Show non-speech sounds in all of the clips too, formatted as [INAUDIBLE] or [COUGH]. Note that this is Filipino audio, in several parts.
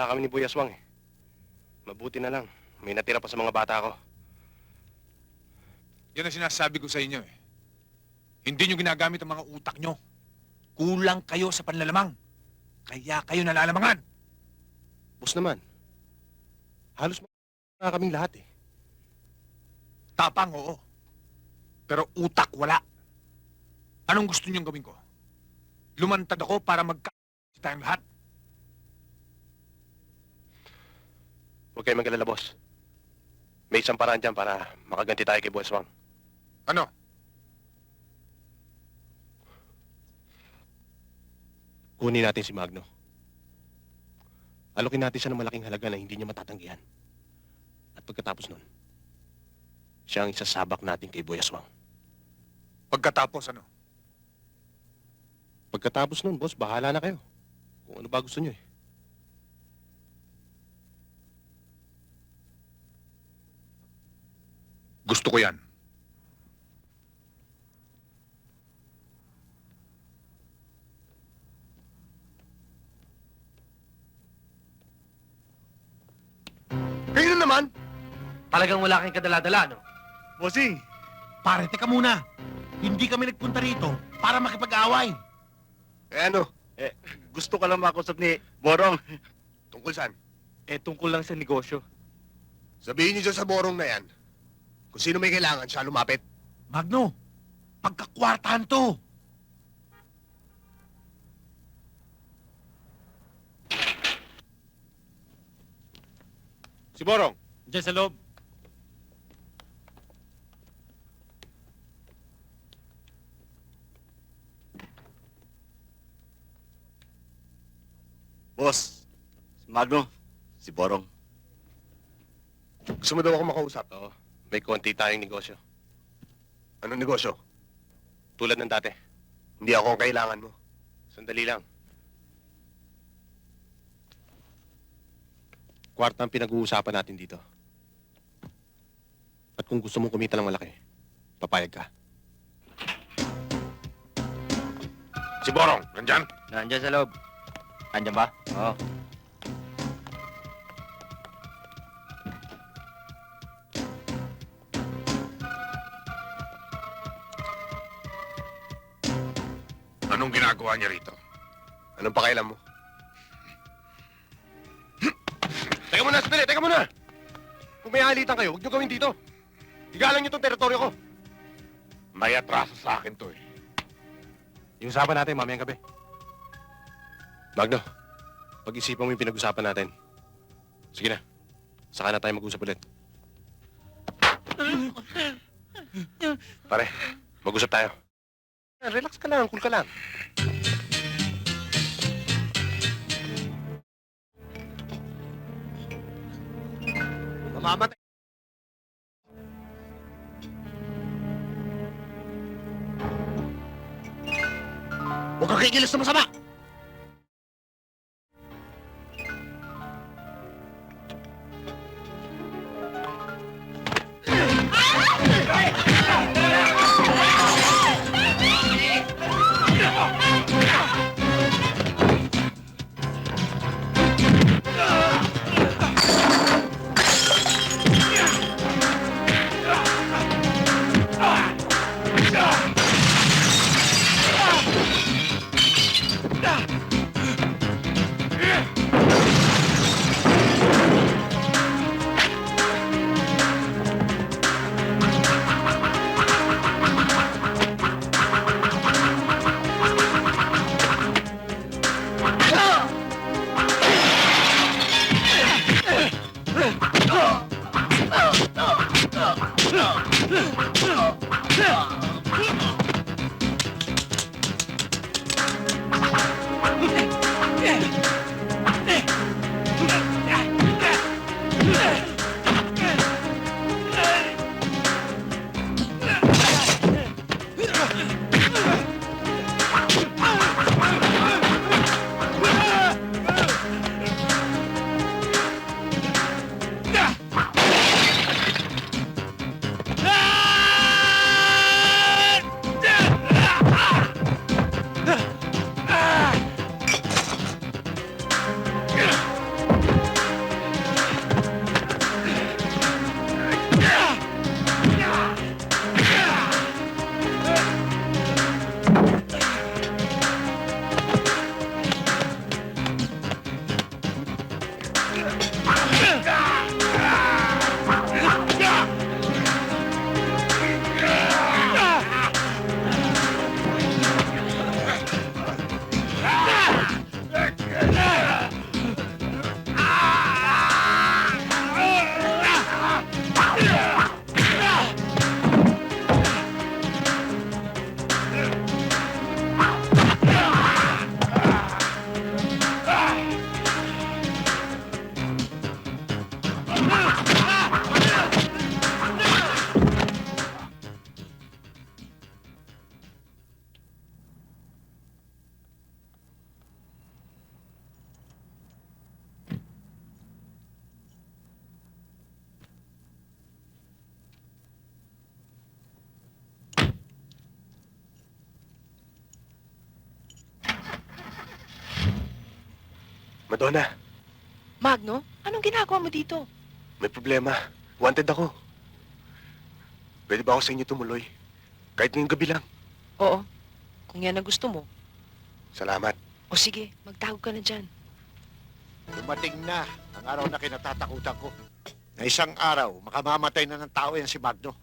Wala kami ni Boy Aswang eh. Mabuti na lang. May natira pa sa mga bata ko. Yan ang sinasabi ko sa inyo eh. Hindi nyo ginagamit ang mga utak nyo. Kulang kayo sa panlalamang. Kaya kayo nalalamangan. Boss naman. Halos mga kaming lahat eh. Tapang, oo. Pero utak, wala. Anong gusto niyong gawin ko? Lumantad ako para magka... tayong lahat. Huwag kayong mag-alala, boss. May isang paraan dyan para makaganti tayo kay Boy Aswang. Ano? Kunin natin si Magno. Alokin natin siya ng malaking halaga na hindi niya matatanggihan. At pagkatapos nun, siya ang isasabak natin kay Boy Aswang. Pagkatapos, ano? Pagkatapos nun, boss, bahala na kayo. Kung ano ba gusto niyo eh. Gusto ko yan. Kayo na naman! Talagang wala kang kadala-dala, no? Bossing! Pare, teka muna. Hindi kami nagpunta rito para makipag-away. Eh ano? Eh, gusto ko lang makausap ni Borong. Tungkol saan? Eh, tungkol lang sa negosyo. Sabihin niyo dyan sa borong na yan. Kung sino may kailangan, siya lumapit. Magno, pagkakwartahan to. Si Borong! Diyan sa loob. Boss, si Magno, si Borong. Gusto mo daw ako makausap? Oo. May konti tayong negosyo. Anong negosyo? Tulad ng dati. Hindi ako ang kailangan mo. Sandali lang. Kwarta ang pinag-uusapan natin dito. At kung gusto mong kumita ng malaki, papayag ka. Si Borong, nandyan? Nandiyan sa loob. Nandiyan ba? Oo. Ginagawa niya rito? Anong pakailan mo? teka muna, Spile! Teka muna! Kung may alitan kayo, huwag niyo gawin dito. Igalang niyo tong teritoryo ko. May atraso sa akin to eh. Yung usapan natin mamayang gabi. Magno, pag-isipan mo yung pinag-usapan natin. Sige na, saka na tayo mag-usap ulit. Pare, mag-usap tayo. Relax ka lang, cool ka lang. Mamamatay. Huwag kang kikilos na masama. Yeah! Madonna, Magno, anong ginagawa mo dito? may problema. Wanted ako. Pwede ba ako sa inyo tumuloy? Kahit ngayong gabi lang. Oo, kung yan ang gusto mo. Salamat. O sige, magtago ka na dyan. Dumating na ang araw na kinatatakutan ko. Na isang araw, makamamatay na ng tao yan si Magno.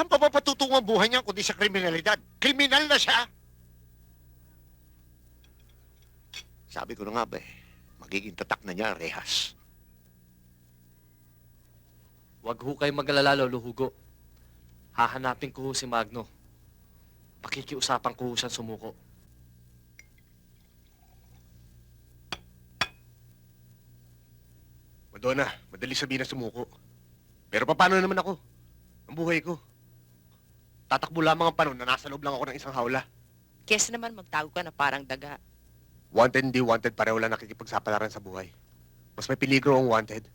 Saan pa ba patutungo ang buhay niya kundi sa kriminalidad? Kriminal na siya! Sabi ko na nga ba eh, magiging tatak na niya ang rehas. Huwag ho kayo mag-alala, Lolo Hugo. Hahanapin ko ho si Magno. Pakikiusapan ko ho siyang sumuko. Madonna, madali sabihin na sumuko. Pero paano naman ako? Ang buhay ko. Tatakbo lamang ang panahon na nasa loob lang ako ng isang hawla. Kesa naman magtago ka na parang daga. Wanted hindi wanted, pareho lang nakikipagsapalaran sa buhay. Mas may peligro ang wanted.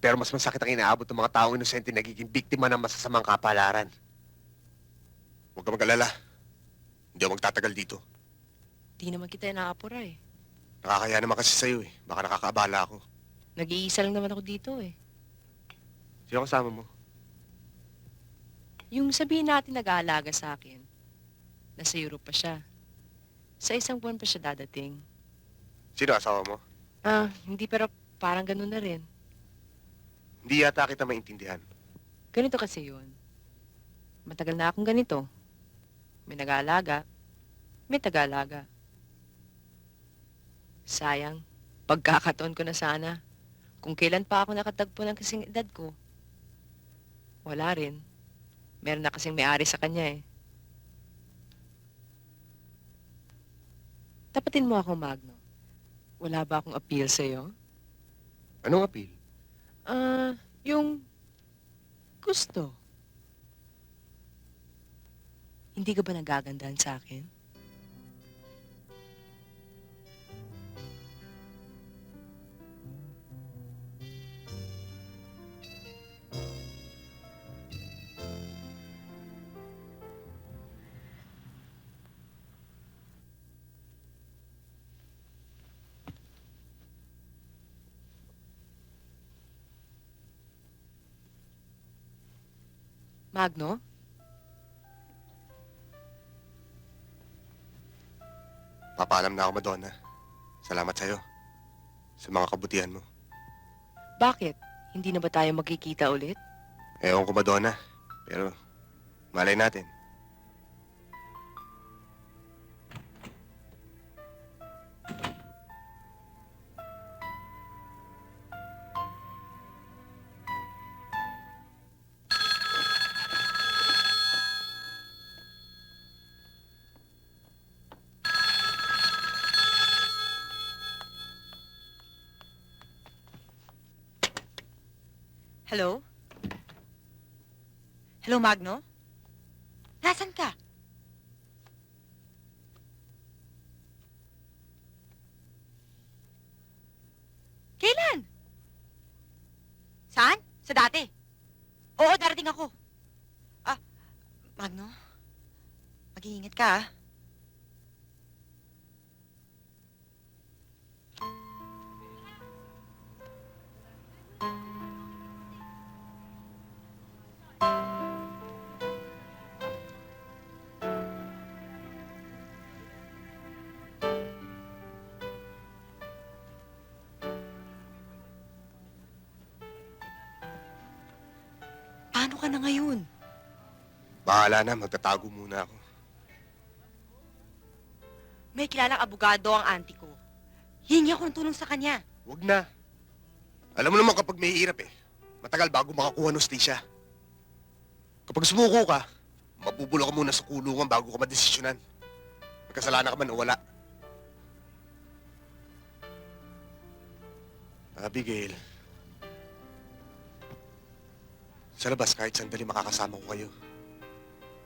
Pero mas masakit ang inaabot ng mga taong inosente nagiging biktima ng masasamang kapalaran. Huwag ka mag-alala. Hindi ako magtatagal dito. Di naman kita inaapura eh. Nakakaya naman kasi sa'yo eh. Baka nakakaabala ako. Nag-iisa lang naman ako dito eh. Sino kasama mo? Yung sabihin natin nag-aalaga sa akin, nasa Europe pa siya. Sa isang buwan pa siya dadating. Sino asawa mo? Ah, hindi pero parang ganun na rin. Hindi yata kita maintindihan. Ganito kasi yun. Matagal na akong ganito. May nag-aalaga, may taga-alaga. Sayang, pagkakataon ko na sana. Kung kailan pa ako nakatagpo ng kasing edad ko. Wala rin. Meron na kasing may-ari sa kanya eh. Tapatin mo ako, Magno. Wala ba akong appeal sa'yo? Anong appeal? Ah, yung gusto. Hindi ka ba nagagandahan sa akin? Magno? Papaalam na ako, Madonna. Salamat sa'yo. Sa mga kabutihan mo. Bakit? Hindi na ba tayo magkikita ulit? Ewan ko, Madonna. Pero, malay natin. Hello? Hello, Magno? Nasaan ka? Kailan? Saan? Sa dati? Oo, darating ako. Ah, Magno? Mag-iingat ka, ah. Paano ka na ngayon? Bahala na, magtatago muna ako. May kilalang abogado ang auntie ko. Hingi ako ng tulong sa kanya. Huwag na. Alam mo naman kapag may hirap eh, matagal bago makakuha ng stisya. Kapag sumuko ka, mabubulo ka muna sa kulungan bago ka madesisyonan. May kasalanan ka man o wala. Abigail, sa labas kahit sandali makakasama ko kayo.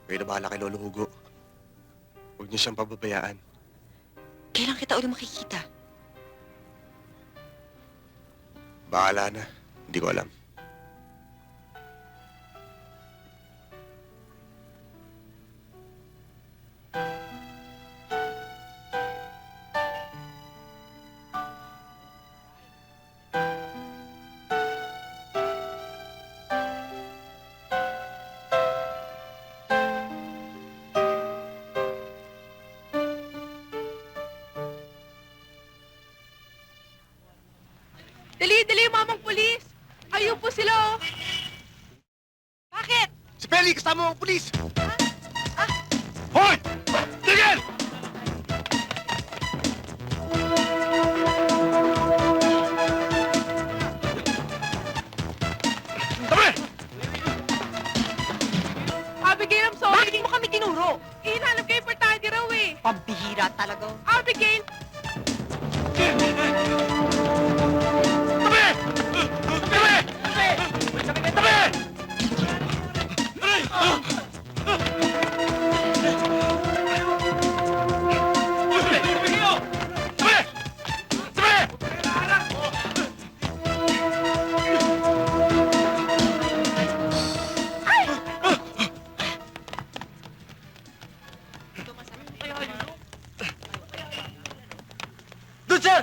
Kayo na bahala kay Lolo Hugo. Huwag niyo siyang pababayaan. Kailan kita ulit makikita? Bahala na. Hindi ko alam. Dali, dali, mamang pulis! Ayun po sila, oh! Bakit? Si Peli, kasama mo ang pulis! Hoy! Tigil! Tabi! Abigail, I'm sorry! Bakit mo kami tinuro? Hinahanap kayo importante raw eh! Pambihira talaga. Abigail! Sir!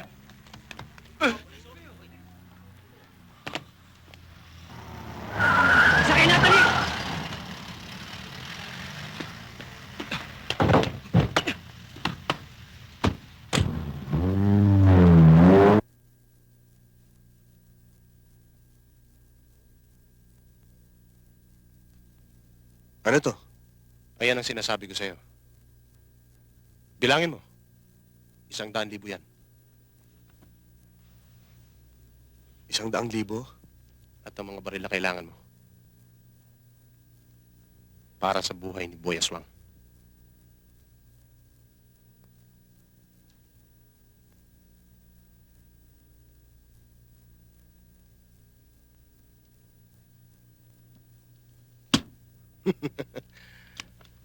Sakay na, dali! Ano to? Ayan ang sinasabi ko sa'yo. Bilangin mo. Isang daan libo yan. Isang daang libo? At ang mga baril na kailangan mo. Para sa buhay ni Boy Aswang. [LAUGHS]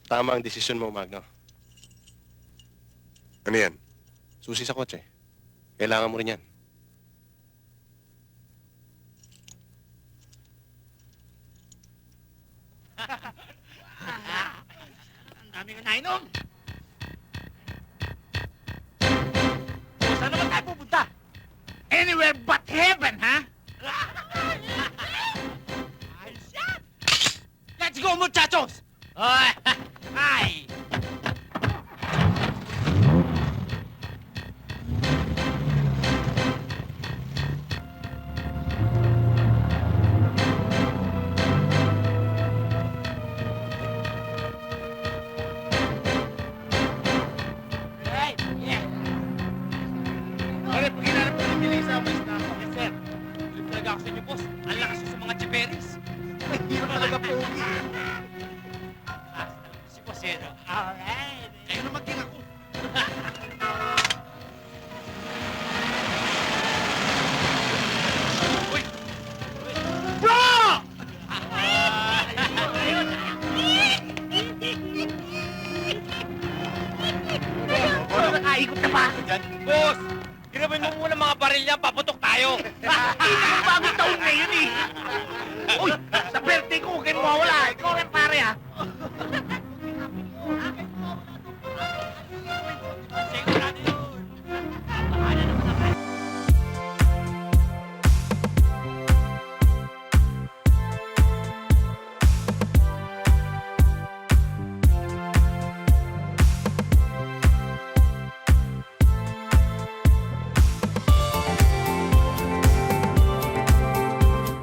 Tama ang desisyon mo, Magno. Ano yan? Susi sa kotse. Kailangan mo rin yan. Let's go, muchachos! Ay! [LAUGHS] Pare, pag hinanap ko ng Melissa, mas na ako. Yes, sir. Tulip talaga ako sa inyo, boss. Ang lakas ko sa mga chiperis. Mahirap [LAUGHS] talaga pogi. Si boss, eh,